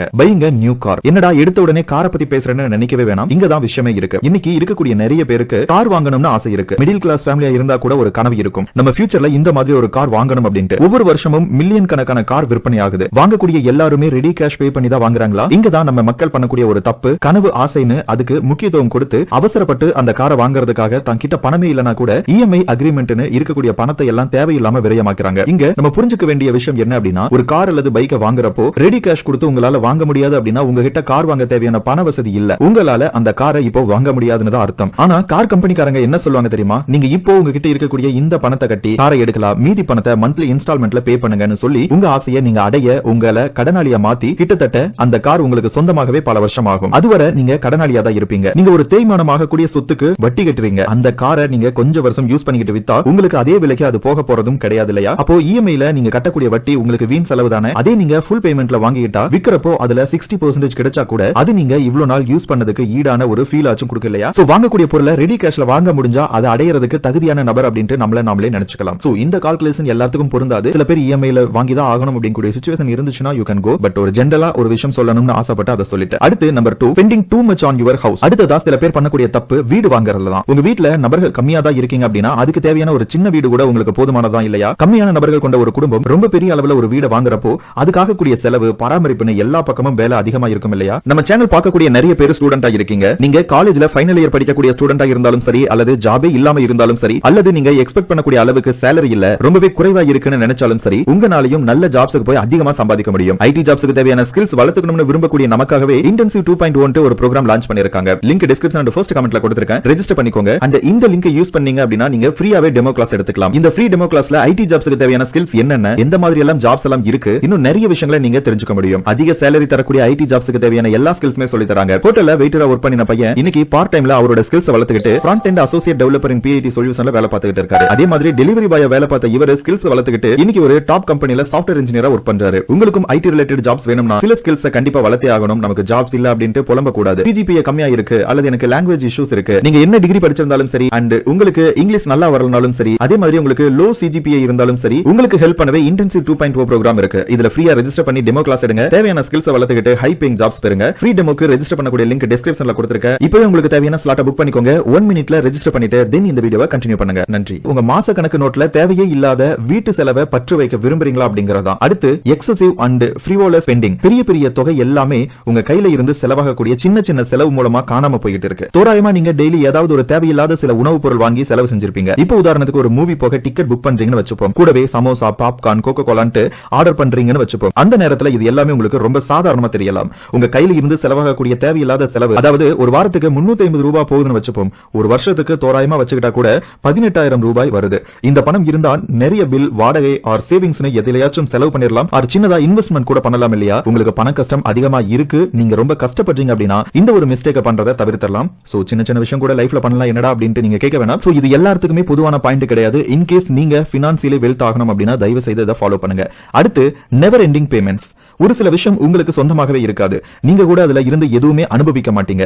பாருங்க பைங்க new car என்னடா எடுத்த உடனே காரை பத்தி பேசுறேன்னு நினைக்கவே வேணாம். இங்க தான் விஷயமே இருக்கு. இன்னைக்கு இருக்கக்கூடிய நிறைய பேருக்கு கார் வாங்கணும்னு ஆசை இருக்கு. மிடில் கிளாஸ் ஃபேமிலியா இருந்தா கூட ஒரு கனவு இருக்கும். நம்ம ஃபியூச்சர்ல இந்த மாதிரி ஒரு கார் வாங்கணும் அப்படின்ட்டு. ஒவ்வொரு வருஷமும் மில்லியன் கணக்கான கார் விற்பனை ஆகுது. வாங்கக்கூடிய எல்லாருமே ரெடி கேஷ் பே பண்ணி தான் வாங்குறாங்களா? இங்க தான் நம்ம மக்கள் பண்ணக்கூடிய ஒரு தப்பு கனவு ஆசைன்னு அதுக்கு முக்கியத்துவம் கொடுத்து அவசரப்பட்டு அந்த காரை வாங்குறதுக்காக தன் கிட்ட பணமே இல்லனா கூட இஎம்ஐ அக்ரிமெண்ட்னு இருக்கக்கூடிய பணத்தை எல்லாம் தேவையில்லாம விரயமாக்குறாங்க. இங்க நம்ம புரிஞ்சுக்க வேண்டிய விஷயம் என்ன அப்படின்னா ஒரு கார் அல்லது பைக்கை வாங்குறப்போ ரெடி கேஷ் கொடுத்து உங்களால வாங்க முடியாது அப்படின்னா உங்ககிட்ட கார் வாங்க தேவையான பண வசதி இல்ல. உங்களால அந்த காரை இப்போ வாங்க முடியாதுன்னு தான் அர்த்தம். ஆனா கார் கம்பெனிக்காரங்க என்ன சொல்லுவாங்க தெரியுமா? நீங்க இப்போ உங்ககிட்ட இருக்கக்கூடிய இந்த பணத்தை கட்டி காரை எடுக்கலாம் மீதி பணத்தை மந்த்லி இன்ஸ்டால்மெண்ட்ல பே பண்ணுங்கன்னு சொல்லி உங்க ஆசையை நீங்க அடைய உங்களை கடனாளியா மாத்தி கிட்டத்தட்ட அந்த கார் உங்களுக்கு சொந்தமாகவே பல வருஷம் ஆகும். அதுவரை நீங்க கடனாளியா தான் இருப்பீங்க. நீங்க ஒரு தேய்மானம் ஆகக்கூடிய சொத்துக்கு வட்டி கட்டுறீங்க. அந்த காரை நீங்க கொஞ்சம் வருஷம் யூஸ் பண்ணிக்கிட்டு வித்தா உங்களுக்கு அதே விலைக்கு அது போக போறதும் கிடையாது இல்லையா? அப்போ இஎம்ஐல நீங்க கட்டக்கூடிய வட்டி உங்களுக்கு வீண் செலவு தானே? அதே நீங்க ஃபுல் பேமெண்ட்ல வாங்கிட்டா விக்கிறப்போ அதுல சிக்ஸ்டி பர்சன்டேஜ் கிடைச்சா கூட அது நீங்க இவ்வளவு நாள் யூஸ் பண்ணதுக்கு ஈடான ஒரு ஃபீல் ஆச்சும் கொடுக்க இல்லையா சோ வாங்கக்கூடிய பொருளை ரெடி கேஷ்ல வாங்க முடிஞ்சா அதை அடையிறதுக்கு தகுதியான நபர் அப்படின்ட்டு நம்மள நாமளே நினைச்சுக்கலாம். சோ இந்த கால்குலேஷன் எல்லாத்துக்கும் பொருந்தாது. சில பேர் இஎம்ஐல வாங்கி தான் ஆகணும் அப்படிங்கக்கூடிய சுச்சுவேஷன் இருந்துச்சுன்னா யூ கேன் கோ பட் ஒரு ஜென்ரலா ஒரு விஷயம் சொல்லணும்னு ஆசைப்பட்டு அதை சொல்லிட்டு அடுத்து number two pending too much on your house அடுத்ததா சில பேர் பண்ணக்கூடிய தப்பு வீடு வாங்குறதுல தான். உங்க வீட்டுல நபர்கள் கம்மியா தான் இருக்கீங்க அப்படின்னா அதுக்கு தேவையான ஒரு சின்ன வீடு கூட உங்களுக்கு போதுமானதா இல்லையா? கம்மியான நபர்கள் கொண்ட ஒரு குடும்பம் ரொம்ப பெரிய அளவுல ஒரு வீடு வாங்குறப்போ அதுக்காக கூடிய செலவு பராமரிப்புன்னு எல்லா பக்கமும் வேலை அதிகமா இருக்கும் இல்லையா? நம்ம சேனல் பார்க்கக்கூடிய நிறைய பேர் ஸ்டூடெண்டா இருக்கீங்க. நீங்க காலேஜ்ல ஃபைனல் இயர் படிக்கக்கூடிய ஸ்டூடெண்டா இருந்தாலும் சரி அல்லது ஜாபே இல்லாம இருந்தாலும் சரி அல்லது நீங்க எக்ஸ்பெக்ட் பண்ணக்கூடிய அளவுக்கு சேலரி இல்ல ரொம்பவே குறைவா இருக்குன்னு நினைச்சாலும் சரி உங்களாலையும் நல்ல ஜாப்ஸுக்கு போய் அதிகமா சம்பாதிக்க முடியும். ஐடி ஜாப்ஸ்க்கு தேவையான ஸ்கில்ஸ் வளர்த்துக்கணும்னு விரும்பக்கூடிய நமக்காகவே இன்டென்சிவ் டூ பாயிண்ட் ஒன் ஒரு ப்ரோக்ராம் லான்ச் பண்ணிருக்காங்க லிங்க் டிஸ்கிரிப்ஷன் அண்ட் ஃபர்ஸ்ட் கமெண்ட்ல கொடுத்திருக்கேன். ரெஜிஸ்டர் பண்ணிக்கோங்க. அண்ட் இந்த லிங்க் யூஸ் பண்ணீங்க அப்படின்னா நீங்க ஃப்ரீயாவே டெமோ கிளாஸ் எடுத்துக்கலாம். இந்த ஃப்ரீ டெமோ கிளாஸ்ல ஐடி ஜாப்ஸுக்கு தேவையான ஸ்கில்ஸ் என்னென்ன எந்த மாதிரி எல்லாம் ஜாப்ஸ் எல்லாம் இருக்கு இன்னும் நிறைய விஷயங்களை நீங்க தெரிஞ்சுக்க முடியும். அதிக சேலரி தரக்கூடிய ஐடி ஜாப்ஸ்க்கு தேவையான எல்லா ஸ்கில்ஸுமே சொல்லி தராங்க. ஹோட்டல்ல வெயிட்டரா ஒர்க் பண்ணின பையன் இன்னைக்கு பார்ட் டைம்ல அவரோட ஸ்கில்ஸ் வளர்த்துக்கிட்டு front end associate developer in PID சொல்யூஷன்ல வேலை பார்த்துக்கிட்டு இருக்காரு. அதே மாதிரி டெலிவரி பாய வேலை பார்த்த இவர் ஸ்கில்ஸ் வளர்த்துக்கிட்டு இன்னைக்கு ஒரு டாப் கம்பெனில சாஃப்ட்வேர் இன்ஜினியரா ஒர்க் பண்றாரு. உங்களுக்கும் ஐடி ரிலேட்டட் ஜாப்ஸ் வேணும்னா சில ஸ்கில்ஸ் கண்டிப்பா வளர்த்தே ஆகணும். நமக்கு ஜாப்ஸ் இல்ல அப்படின்ட்டு புலம்ப கூடாது சிஜிபிஏ கம்மியா இருக்கு. அல்லது எனக்கு லாங்குவேஜ் இஷ்யூஸ் இருக்கு. நீங்க என்ன டிகிரி படிச்சிருந்தாலும் சரி அண்ட் உங்களுக்கு இங்கிலீஷ் நல்லா வரலனாலும் சரி அதே மாதிரி உங்களுக்கு லோ சிஜிபிஏ இருந்தாலும் சரி உங்களுக்கு ஹெல்ப் பண்ணவே இன்டென்சிவ் டூ பாயிண்ட் ப்ரோக்ராம் இருக்கு. இதுல ஃப்ரீயா ரெஜிஸ்டர் பண்ணி டெமோ கிளாஸ் எடுங்க. தேவையான ஸ்கில் ஸ்கில்ஸை வளர்த்துக்கிட்டு ஹை பேயிங் ஜாப்ஸ் பெறுங்க. ஃப்ரீ டெமோக்கு ரெஜிஸ்டர் பண்ணக்கூடிய லிங்க் டிஸ்கிரிப்ஷன்ல கொடுத்திருக்கேன். இப்பவே உங்களுக்கு தேவையான ஸ்லாட்டை புக் பண்ணிக்கோங்க. ஒன் மினிட்ல ரெஜிஸ்டர் பண்ணிட்டு தென் இந்த வீடியோவை கண்டினியூ பண்ணுங்க. நன்றி. உங்க மாச கணக்கு நோட்ல தேவையே இல்லாத வீட்டு செலவை பற்று வைக்க விரும்புறீங்களா அப்படிங்கறதா அடுத்து எக்ஸசிவ் அண்ட் ஃப்ரீவோல ஸ்பெண்டிங் பெரிய பெரிய தொகை எல்லாமே உங்க கையில இருந்து செலவாகக்கூடிய சின்ன சின்ன செலவு மூலமா காணாம போயிட்டு இருக்கு. தோராயமா நீங்க டெய்லி ஏதாவது ஒரு தேவையில்லாத சில உணவுப் பொருள் வாங்கி செலவு செஞ்சிருப்பீங்க. இப்போ உதாரணத்துக்கு ஒரு மூவி போக டிக்கெட் புக் பண்றீங்கன்னு வச்சுப்போம். கூடவே சமோசா பாப்கார்ன் கோகோ கோலான்ட்டு ஆர்டர் பண்றீங்கன்னு வச்சுப்போம். அந்த நேரத்துல இது எல்லாமே உங்களுக்கு ரொம்ப சாதாரணமா தெரியலாம். உங்க கையில இருந்து செலவாகக்கூடிய தேவையில்லாத செலவு அதாவது ஒரு வாரத்துக்கு முன்னூத்தி ஐம்பது ரூபாய் போகுதுன்னு வச்சுப்போம். ஒரு வருஷத்துக்கு தோராயமா வச்சுக்கிட்டா கூட பதினெட்டாயிரம் ரூபாய் வருது. இந்த பணம் இருந்தா நிறைய பில் வாடகை ஆர் சேவிங்ஸ் எதிலையாச்சும் செலவு பண்ணிடலாம். ஆர் சின்னதா இன்வெஸ்ட்மெண்ட் கூட பண்ணலாம் இல்லையா? உங்களுக்கு பண கஷ்டம் அதிகமா இருக்கு. நீங்க ரொம்ப கஷ்டப்படுறீங்க அப்படின்னா இந்த ஒரு மிஸ்டேக் பண்றதை தவிர்த்தரலாம் சோ சின்ன சின்ன விஷயம் கூட லைஃப்ல பண்ணலாம். என்னடா அப்படின்ட்டு நீங்க கேட்க வேணாம். சோ இது எல்லாத்துக்குமே பொதுவான பாயிண்ட் கிடையாது. இன் கேஸ் நீங்க பினான்சியலி வெல்த் ஆகணும் அப்படின்னா தயவு செய்து இதை ஃபாலோ பண்ணுங்க. அடுத்து நெவர் எண்டிங் பேமெண்ட்ஸ் ஒரு சில விஷயம் உங்களுக்கு சொந்தமாகவே இருக்காது. நீங்க கூட அதுல இருந்து எதுவுமே அனுபவிக்க மாட்டீங்க.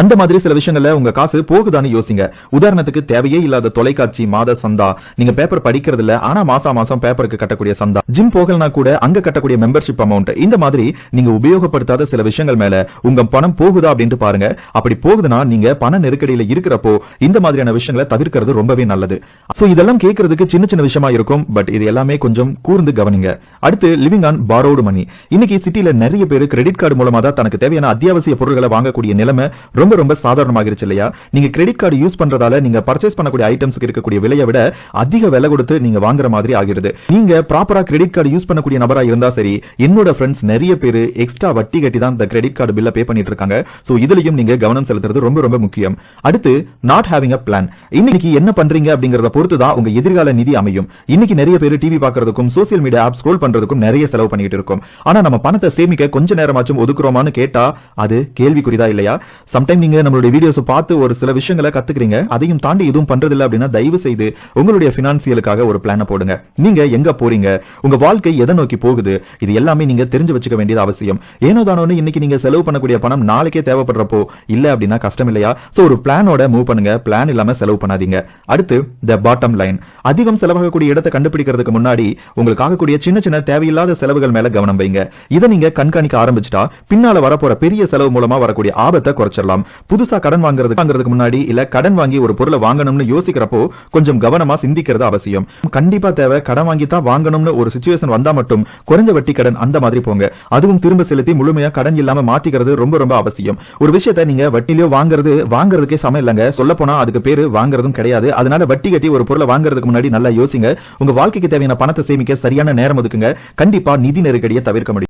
அந்த மாதிரி சில விஷயங்கள்ல உங்க காசு போகுதான்னு யோசிங்க. உதாரணத்துக்கு தேவையே இல்லாத தொலைக்காட்சி மாத சந்தா. நீங்க பேப்பர் படிக்கிறது இல்ல ஆனா மாசா மாசம் பேப்பருக்கு கட்டக்கூடிய சந்தா. ஜிம் போகலனா கூட அங்க கட்டக்கூடிய மெம்பர்ஷிப் அமௌண்ட் இந்த மாதிரி நீங்க உபயோகப்படுத்தாத சில விஷயங்கள் மேல உங்க பணம் போகுதா அப்படின்ட்டு பாருங்க. அப்படி போகுதுன்னா நீங்க பண நெருக்கடியில இருக்கிறப்போ இந்த மாதிரியான விஷயங்களை தவிர்க்கிறது ரொம்பவே நல்லது. சோ இதெல்லாம் கேட்கறதுக்கு சின்ன சின்ன விஷயமா இருக்கும் பட் இது எல்லாமே கொஞ்சம் கூர்ந்து கவனிங்க. அடுத்து லிவிங் ஆன் பாரோடு மணி இன்னைக்கு சிட்டில நிறைய பேர் கிரெடிட் கார்டு மூலமா தான் தனக்கு தேவையான அத்தியாவசிய பொருட்களை வாங்கக்கூடிய நிலைமை ரொம்ப ரொம்ப சாதாரணமாகிருச்சு இல்லையா? நீங்க கிரெடிட் கார்டு யூஸ் பண்றதால நீங்க பர்ச்சேஸ் பண்ணக்கூடிய ஐட்டம்ஸ்க்கு இருக்கக்கூடிய விலையை விட அதிக விலை கொடுத்து நீங்க வாங்குற மாதிரி ஆகிறது நீங்க ப்ராப்பரா கிரெடிட் கார்டு யூஸ் பண்ணக்கூடிய நபரா இருந்தா சரி என்னோட ஃப்ரெண்ட்ஸ் நிறைய பேர் எக்ஸ்ட்ரா வட்டி கட்டி தான் இந்த கிரெடிட் கார்டு பில்ல பே பண்ணிட்டு இருக்காங்க. சோ இதுலயும் நீங்க கவனம் செலுத்துறது ரொம்ப ரொம்ப முக்கியம். அடுத்து நாட் ஹேவிங் அ பிளான் இன்னைக்கு என்ன பண்றீங்க அப்படிங்கறத பொறுத்து தான் உங்க எதிர்கால நிதி அமையும். இன்னைக்கு நிறைய பேர் டிவி பாக்குறதுக்கும் சோசியல் மீடியா ஆப் ஸ்க்ரோல் பண்றதுக்கும் நிறைய செலவு பண்ணிட்டு இருக்கும். ஆனா நம்ம பணத்தை சேமிக்க கொஞ்ச நேரமாச்சும் ஒதுக்குறோமான்னு கேட்டா அது கேள்விக்குறிதா இல்லையா? சம்டைம் நீங்க நம்மளுடைய வீடியோஸ் பார்த்து ஒரு சில விஷயங்களை கத்துக்கிறீங்க. அதையும் தாண்டி எதுவும் பண்றது இல்லை அப்படின்னா தயவு செய்து உங்களுடைய பினான்சியலுக்காக ஒரு பிளான போடுங்க. நீங்க எங்க போறீங்க? உங்க வாழ்க்கை எதை நோக்கி போகுது? இது எல்லாமே நீங்க தெரிஞ்சு வச்சுக்க வேண்டியது அவசியம். ஏனோ தானோன்னு இன்னைக்கு நீங்க செலவு பண்ணக்கூடிய பணம் நாளைக்கே தேவைப்படுறப்போ இல்ல அப்படின்னா கஷ்டம் இல்லையா? சோ ஒரு பிளானோட மூவ் பண்ணுங்க. பிளான் இல்லாம செலவு பண்ணாதீங்க. அடுத்து த பாட்டம் லைன் அதிகம் செலவாகக்கூடிய இடத்தை கண்டுபிடிக்கிறதுக்கு முன்னாடி உங்களுக்கு ஆகக்கூடிய சின்ன சின்ன தேவையில்லாத செலவுகள் மேல கவனம் வைங்க. இதை நீங்க கண்காணிக்க ஆரம்பிச்சிட்டா பின்னால வரப்போற பெரிய செலவு மூலமா வரக்கூடிய ஆபத்தை குறைச்சிடலாம். புதுசா கடன் வாங்குறதுக்கு வாங்குறதுக்கு முன்னாடி இல்ல கடன் வாங்கி ஒரு பொருளை வாங்கணும்னு யோசிக்கிறப்போ கொஞ்சம் கவனமா சிந்திக்கிறது அவசியம். கண்டிப்பா தேவை. கடன் வாங்கி தான் வாங்கணும்னு ஒரு சுச்சுவேஷன் வந்தா மட்டும் குறைஞ்ச வட்டி கடன் அந்த மாதிரி போங்க. அதுவும் திரும்ப செலுத்தி முழுமையா கடன் இல்லாம மாத்திக்கிறது ரொம்ப ரொம்ப அவசியம். ஒரு விஷயத்தை நீங்க வட்டிலயோ வாங்குறது வாங்குறதுக்கே சமம் இல்லைங்க. சொல்ல போனா அதுக்கு பேரு வாங்குறதும் கிடையாது. அதனால வட்டி கட்டி ஒரு பொருளை வாங்குறதுக்கு முன்னாடி நல்லா யோசிங்க. உங்க வாழ்க்கைக்கு தேவையான பணத்தை சேமிக்க சரியான நேரம் ஒதுக்குங்க. கண்டிப்பா நிதி நெருக்கடியை தவிர்க்க முடியும்.